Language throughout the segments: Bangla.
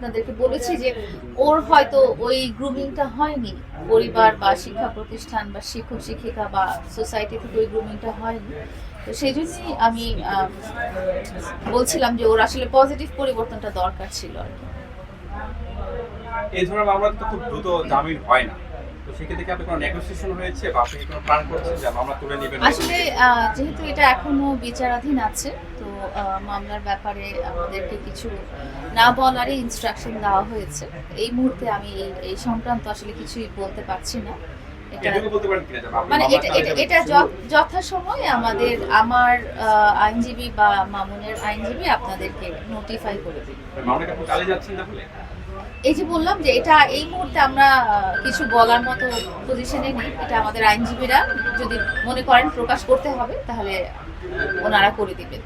আপনাদেরকে বলেছি যে ওর হয়তো ওই গ্রুমিংটা হয়নি। পরিবার বা শিক্ষা প্রতিষ্ঠান বা শিক্ষক, শিক্ষিকা বা সোসাইটি থেকে ওই গ্রুমিংটা হয়নি। তো সেই জন্যই আমি বলছিলাম যে ওর আসলে পজিটিভ পরিবর্তনটা দরকার ছিল আর কি। এই ধরনের মামলা তো খুব দ্রুত জামিন হয় না। আসলে যেহেতু এটা এখনও বিচারাধীন আছে তো মামলার ব্যাপারে আমাদেরকে কিছু না বলারই ইনস্ট্রাকশন দেওয়া হয়েছে। এই মুহূর্তে আমি এই- সংক্রান্ত আসলে কিছুই বলতে পারছি না। মানে এটা এটা এটা যথাসময়ে আমাদের আমার আইনজীবী বা মামুনের আইনজীবী আপনাদেরকে নোটিফাই করে দিবে। এই যে বললাম যে এটা এই মুহূর্তে আমরা কিছু বলার মতো পজিশনে নেই। এটা আমাদের আইনজীবীরা যদি মনে করেন প্রকাশ করতে হবে, তাহলে ওনারা করে দিবেন।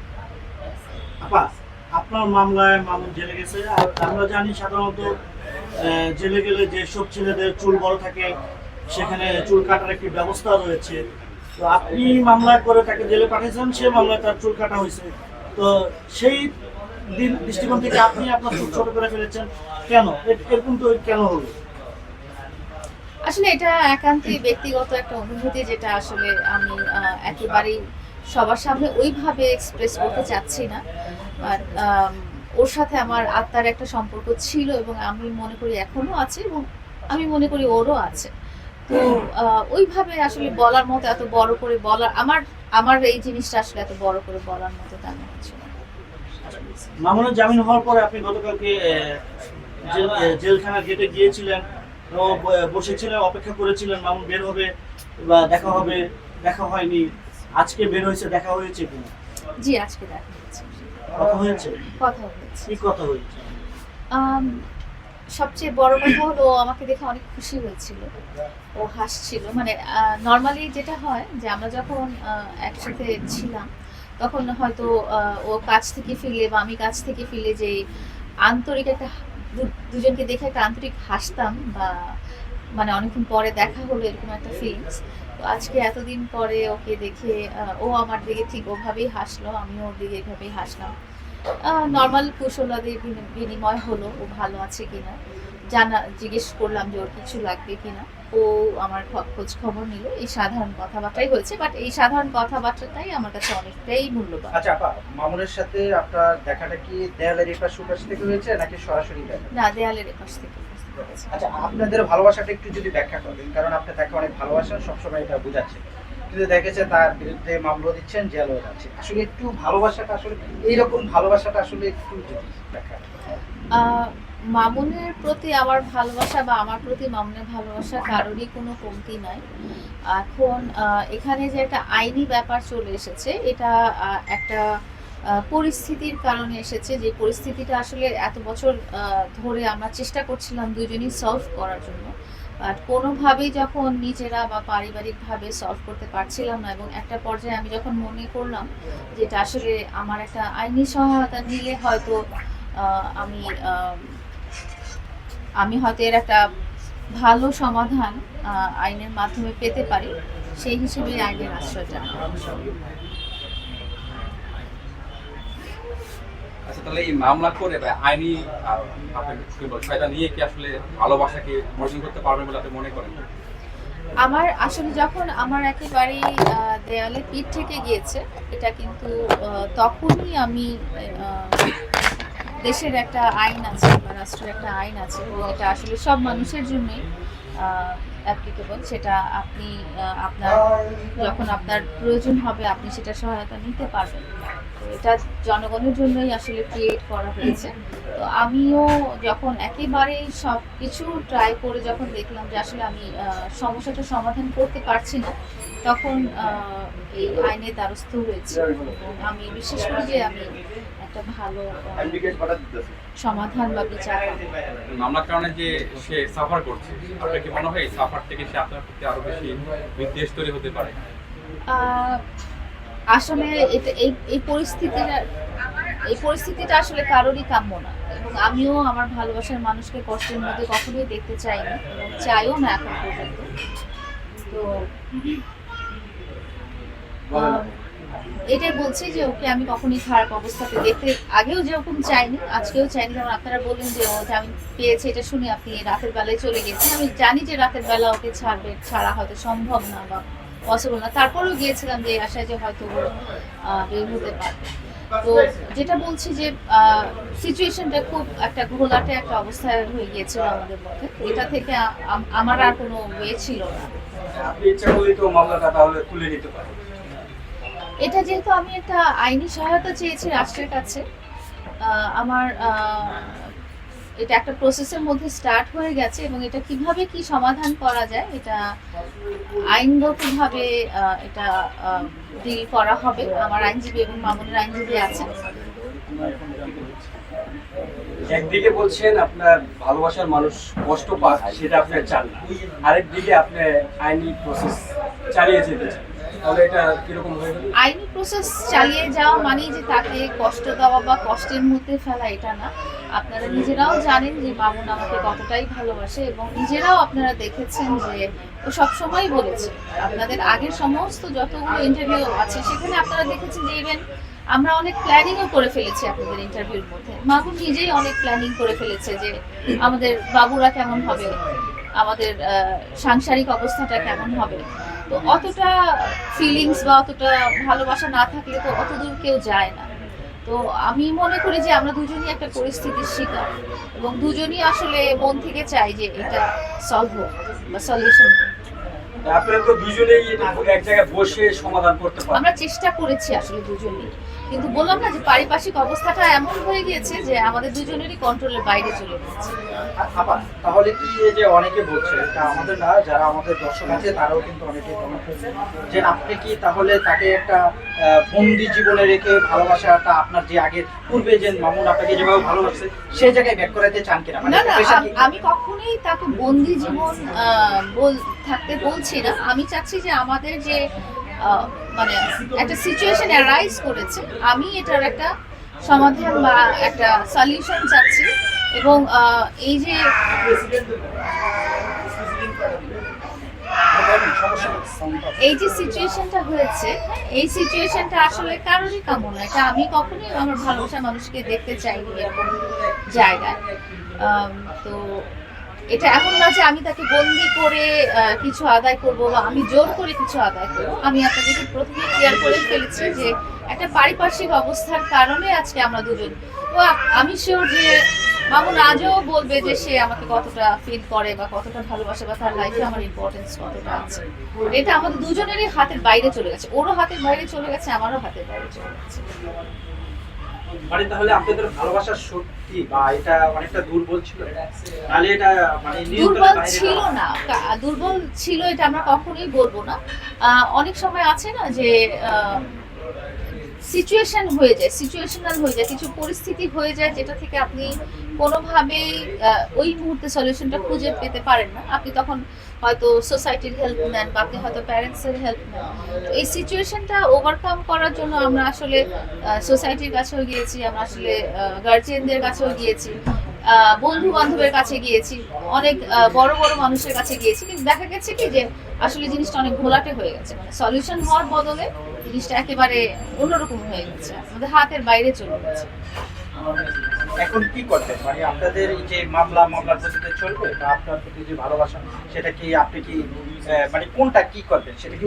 আপা, আপনার মামলায় মামুন জেলে গেছে। আর আমরা জানি সাধারণত জেলে গেলে যে সব ছেলেদের চুল বড় থাকে, সেখানে চুল কাটার একটি ব্যবস্থা রয়েছে। তো আপনি মামলা করে তাকে জেলে পাঠিয়েছেন, সে মামলায় তার চুল কাটা হয়েছে। তো সেই দৃষ্টিকোণ থেকে আপনি আপনার চুল ছোট করে ফেলেছেন, কেন? এরকম তো কেন হলো? আসলে এটা একান্তই ব্যক্তিগত একটা অনুভূতি যেটা আসলে আমি একেবারেই সবার সামনে ওইভাবে এক্সপ্রেস করতে চাচ্ছি না। আর ওর সাথে আমার আত্মার একটা সম্পর্ক ছিল এবং আমি মনে করি এখনও আছে এবং আমি মনে করি ওরও আছে। তো ওইভাবে আসলে বলার মতো এত বড় করে বলার, আমার আমার এই জিনিসটা আসলে এত বড় করে বলার মতো তেমন কিছু না। মামুনের জামিন হওয়ার পরে আপনি গতকালকে জেলখানার গেটে গিয়েছিলেন বসেছিলেন অপেক্ষা করেছিলেন মামুন বের হবে বা দেখা হবে দেখা হয়নি। আজকে বের হয়েছে দেখা হয়েছে কিনা? জি আজকে দেখা হচ্ছে কথা হয়েছে? কথা হয়েছে। কি কথা হয়েছে? সবচেয়ে বড় কথা হলো আমাকে দেখে অনেক খুশি হয়েছিল। ও হাসছিল। মানে নর্মালি যেটা হয় যে আমরা যখন একসাথে ছিলাম তখন হয়তো ও কাছ থেকে ফিরলে বা আমি কাছ থেকে ফিরলে যে আন্তরিক একটা দুজনকে দেখে একটা আন্তরিক হাসতাম বা মানে অনেকক্ষণ পরে দেখা হলো এরকম একটা ফিলিংস তো আজকে এতদিন পরে ওকে দেখে ও আমার দিকে ঠিক ওভাবেই হাসলো, আমিও ওর দিকে এভাবেই হাসলাম। নর্মাল কুশলাদের বিনিময় হলো, ও ভালো আছে কিনা। জানা জিজ্ঞেস করলাম যে ওর কিছু লাগবে কিনা। ও আমার খোঁজ খবর নিল। এই সাধারণ কথাবার্তাই হয়েছে বাট এই সাধারণ কথাবার্তাটাই আমার কাছে অনেকটাই মূল্যবান। আচ্ছা আপা মামুনের সাথে আপনার দেখাটা কি দেয়ালের এপাশ সুপাশ থেকে হয়েছে নাকি সরাসরি দেখা? না দেয়ালের এপাশ থেকে আচ্ছা আপনাদের ভালোবাসাটা একটু যদি ব্যাখ্যা করেন কারণ আপনি তাকে অনেক ভালোবাসেন সবসময় এটা বোঝাচ্ছে। কিন্তু দেখেছে তার বিরুদ্ধে মামলা দিচ্ছেন জেলও যাচ্ছে। আসলে একটু ভালোবাসাটা আসলে এইরকম ভালোবাসাটা আসলে একটু যদি ব্যাখ্যা মামুনের প্রতি আমার ভালোবাসা বা আমার প্রতি মামুনের ভালোবাসা কারোরই কোনো কমতি নাই। এখন এখানে যে একটা আইনি ব্যাপার চলে এসেছে, এটা একটা পরিস্থিতির কারণে এসেছে যে পরিস্থিতিটা আসলে এত বছর ধরে আমরা চেষ্টা করছিলাম দুজনই সলভ করার জন্য। বাট কোনোভাবেই যখন নিজেরা বা পারিবারিকভাবে সলভ করতে পারছিলাম না এবং একটা পর্যায়ে আমি যখন মনে করলাম যেটা আসলে আমার একটা আইনি সহায়তা নিলে হয়তো আমি আমি হয়তো এর একটা ভালো সমাধান আইনের মাধ্যমে পেতে পারি সেই হিসেবে আইনের আশ্রয়টা। আচ্ছা তাহলে এই মামলা করে বা আইনি আহ, আপনি কি বল সহায়তা নিয়ে কি আসলে ভালোবাসাকে অর্জন করতে পারবেন বলে আপনি মনে করেন আমার আসলে যখন আমার একেবারেই আহ, দেয়ালে পিঠ থেকে গিয়েছে এটা কিন্তু তখনই আমি দেশের একটা আইন আছে বা রাষ্ট্রের একটা আইন আছে এবং এটা আসলে সব মানুষের জন্যই অ্যাপ্লিকেবল সেটা আপনি আপনার, যখন আপনার প্রয়োজন হবে, আপনি সেটা সহায়তা নিতে পারবেন। এটা জনগণের জন্যই আসলে ক্রিয়েট করা হয়েছে। তো আমিও যখন একেবারেই সব কিছু ট্রাই করে যখন দেখলাম যে আসলে আমি সমস্যাটা সমাধান করতে পারছি না তখন এই আইনের দ্বারস্থ হয়েছে। এবং আমি বিশ্বাস করি যে আমি একটা ভালো সমাধান বা বিচার মামলার কারণে যে সে সাফার করছে আপনার কি মনে হয় সাফার থেকে সে আপনার প্রতি আরও বেশি বিদ্বেষ তৈরি হতে পারে? আসলে এটা এই এই পরিস্থিতিটা এই পরিস্থিতিটা আসলে কারোরই কাম্য না। এবং আমিও আমার ভালোবাসার মানুষকে কষ্টের মধ্যে কখনোই দেখতে চাইনি এবং চাইও না এখন পর্যন্ত। তো এটাই বলছি যে ওকে আমি কখনই খারাপ অবস্থাতে দেখতে আগেও যেরকম চাইনি, আজকেও চাইনি। যেমন আপনারা বললেন যে, ও জামিন পেয়েছে, এটা শুনে আপনি রাতের বেলায় চলে গেছেন। আমি জানি যে রাতের বেলা ওকে ছাড়বে, ছাড়া হয়তো সম্ভব না বা পসিবল না। তারপরেও গিয়েছিলাম যে আশায় যে হয়তো ও বের হতে পারবে। তো যেটা বলছি যে সিচুয়েশনটা খুব একটা ঘোলাটে একটা অবস্থায় হয়ে গিয়েছিল আমাদের মধ্যে। এটা থেকে আমার আর কোনো ওয়ে ছিল না। আপনি ইচ্ছা করলেই তো মামলাটা তাহলে নিতে পারেন। এটা যেহেতু আমি একটা আইনি সহায়তা চেয়েছি রাষ্ট্রের কাছে আমার এটা একটা প্রসেসের মধ্যে স্টার্ট হয়ে গেছে এবং এটা কীভাবে কি সমাধান করা যায় এটা আইনগতভাবে এটা ডিল করা হবে। আমার আইনজীবী এবং মামুনের আইনজীবী আছেন একদিকে বলছেন আপনার ভালোবাসার মানুষ কষ্ট পাক, সেটা আপনি চান না। আপনি আইনি প্রসেস চালিয়ে যেতে চান। আইনি প্রসেস চালিয়ে যাওয়া মানেই যে তাকে কষ্ট দেওয়া বা কষ্টের মধ্যে ফেলা, এটা না। আপনারা নিজেরাও জানেন যে মামুন আমাকে কতটাই ভালোবাসে এবং নিজেরাও আপনারা দেখেছেন যে ও সবসময় বলেছে, আপনাদের আগের সমস্ত যতগুলো ইন্টারভিউ আছে, সেখানে আপনারা দেখেছেন যে ইভেন আমরা অনেক প্ল্যানিংও করে ফেলেছি আপনাদের ইন্টারভিউর মধ্যে। মামুন নিজেই অনেক প্ল্যানিং করে ফেলেছে যে আমাদের বাবুরা কেমন হবে, আমাদের সাংসারিক অবস্থাটা কেমন হবে। তো অতটা ফিলিংস বা অতটা ভালোবাসা না থাকলে তো অতদূর কেউ যায় না। তো আমি মনে করি যে আমরা দুজনই একটা পরিস্থিতির শিকার এবং দুজনই আসলে মন থেকে চাই যে এটা সলভ হোক বা সলিউশন হোক। আপনারা তো দুজনেই এক জায়গায় বসে সমাধান করতে পারেন আমরা চেষ্টা করেছি আসলে দুজনই। কিন্তু বললাম না যে পারিপার্শ্বিক অবস্থাটা এমন হয়ে গিয়েছে যে আমাদের দুজনেরই কন্ট্রোলের বাইরে চলে গেছে আবার তাহলে কি যে অনেকে বলছে এটা আমাদের না যারা আমাদের দর্শক আছে তারাও কিন্তু অনেকে কমেন্ট করছে। যে আপনি কি তাহলে তাকে একটা বন্দি জীবনে রেখে ভালোবাসাটা আপনার যে আগে পূর্বে যে মামুন আপনাকে যেভাবে ভালোবাসছে সেই জায়গায় ব্যাক করাতে চান কিনা? মানে না আম- কখনোই তাকে বন্দি জীবন বল থাকতে বলছি না। আমি চাচ্ছি যে আমাদের যে মানে একটা সিচুয়েশন অ্যারাইজ করেছে আমি এটার একটা সমাধান বা একটা সলিউশন চাচ্ছি এবং এই যে। এই যে সিচুয়েশনটা হয়েছে, এই সিচুয়েশনটা আসলে কারোরই কামনা এটা আমি কখনোই আমার ভালোবাসা মানুষকে দেখতে চাইনি এরকম জায়গায় তো এটা এমন না যে আমি তাকে বন্দি করে কিছু আদায় করব বা আমি জোর করে কিছু আদায় করব। আমি আপনাদেরকে প্রথমে ক্লিয়ার করে ফেলেছি যে একটা পারিপার্শ্বিক অবস্থার কারণে আজকে আমরা দুজন। তো আমি শিওর যে মামুন আজও বলবে যে সে আমাকে কতটা ফিল করে বা কতটা ভালোবাসে বা তার লাইফে আমার ইম্পর্টেন্স কতটা আছে। এটা আমাদের দুজনেরই হাতের বাইরে চলে গেছে। ওরও হাতের বাইরে চলে গেছে, আমারও হাতের বাইরে চলে গেছে। মানে তাহলে আপনাদের ভালোবাসার সত্যি বা এটা অনেকটা দুর্বল ছিল? তাহলে এটা মানে দুর্বল ছিল না। দুর্বল ছিল এটা আমরা কখনোই বলব না। আহ, অনেক সময় আছে না যে সিচুয়েশন হয়ে যায় সিচুয়েশনাল হয়ে যায়, কিছু পরিস্থিতি হয়ে যায় যেটা থেকে আপনি কোনোভাবেই ওই মুহূর্তে সলিউশনটা খুঁজে পেতে পারেন না। আপনি তখন হয়তো সোসাইটির হেল্প নেন বা আপনি হয়তো প্যারেন্টসের হেল্প নেন। তো এই সিচুয়েশনটা ওভারকাম করার জন্য আমরা আসলে সোসাইটির কাছেও গিয়েছি, আমরা আসলে গার্জিয়ানদের কাছেও গিয়েছি। বন্ধু বান্ধবের কাছে গিয়েছি, অনেক বড় বড় মানুষের কাছে গিয়েছি, কিন্তু দেখা গেছে কি যে আসলে জিনিসটা অনেক ঘোলাটে হয়ে গেছে। মানে সলিউশন হওয়ার বদলে জিনিসটা একেবারে অন্যরকম হয়ে গেছে, আমাদের হাতের বাইরে চলে গেছে। এখন কি করবেন মানে আপনাদের যে মামলা, মামলার চলবে আপনার প্রতি যে ভালোবাসা, সেটা কি আপনি কি মানে কোনটা কি করবেন? সেটা কি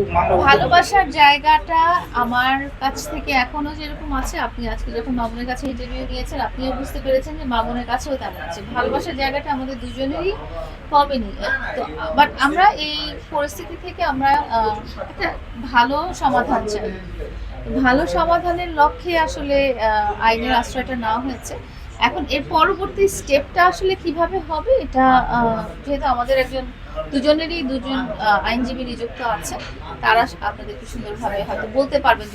ভালোবাসার জায়গাটা আমার কাছ থেকে এখনও যেরকম আছে, আপনি আজকে যখন মামুনের কাছে ইন্টারভিউ নিয়েছেন আপনিও বুঝতে পেরেছেন যে মামুনের কাছেও তেমন আছে। ভালোবাসার জায়গাটা আমাদের দুজনেরই কমেনি। তো বাট আমরা এই পরিস্থিতি থেকে আমরা একটা ভালো সমাধান চাই। ভালো সমাধানের লক্ষ্যে আসলে আইনের আশ্রয়টা নেওয়া হয়েছে। এখন এর পরবর্তী স্টেপটা আসলে কীভাবে হবে এটা যেহেতু আমাদের একজন দুজনেরই দুজন আইনজীবী নিযুক্ত আছে তারা আপনাদেরকে সুন্দরভাবে হয়তো বলতে পারবেন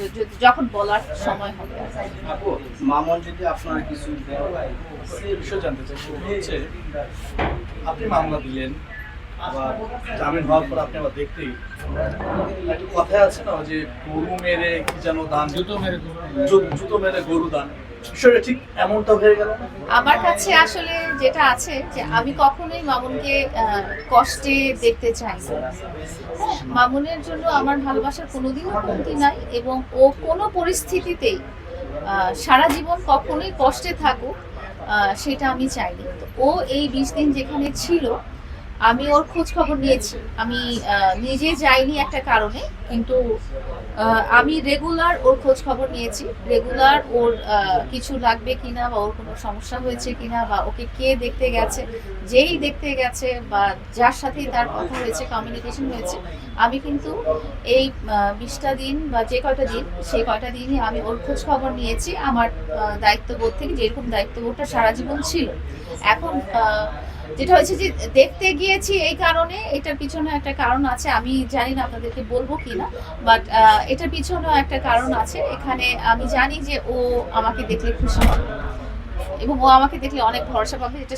যখন বলার সময় হবে। মামন যদি আপনার কিছু সে বিষয় জানতে চাই। হচ্ছে আপনি মামলা দিলেন জামিন হওয়ার পর আপনি আবার দেখতেই একটা কথায় আছে না যে গরু মেরে কি যেন দান জুতো মেরে জুতো মেরে গরু দান। ঠিক এমনটা হয়ে গেল? আমার কাছে আসলে যেটা আছে যে আমি কখনোই মামুনকে কষ্টে দেখতে চাই মামুনের জন্য আমার ভালোবাসার কোনোদিনও কমতি নাই এবং ও কোনো পরিস্থিতিতেই সারা জীবন কখনোই কষ্টে থাকুক সেটা আমি চাইনি। ও এই বিশ দিন যেখানে ছিল আমি ওর খোঁজ খবর নিয়েছি। আমি নিজে যাইনি একটা কারণে, কিন্তু আমি রেগুলার ওর খোঁজ খবর নিয়েছি। রেগুলার ওর কিছু লাগবে কিনা বা ওর কোনো সমস্যা হয়েছে কিনা বা ওকে কে দেখতে গেছে, যেই দেখতে গেছে বা যার সাথেই তার কথা হয়েছে কমিউনিকেশন হয়েছে, আমি কিন্তু এই বিশটা দিন বা যে কয়টা দিন সেই কয়টা দিনই আমি ওর খোঁজ খবর নিয়েছি। আমার দায়িত্ববোধ থেকে যেরকম দায়িত্ববোধটা সারা জীবন ছিল। এখন যেটা হচ্ছে যে দেখতে গিয়েছি এই কারণে, এটার পিছনে একটা কারণ আছে, আমি জানি না আপনাদেরকে বলব কি না বাট এটার পিছনেও একটা কারণ আছে, এখানে আমি জানি যে ও আমাকে দেখলে খুশি হবে এবং ও আমাকে দেখলে অনেক ভরসা পাবে, এটা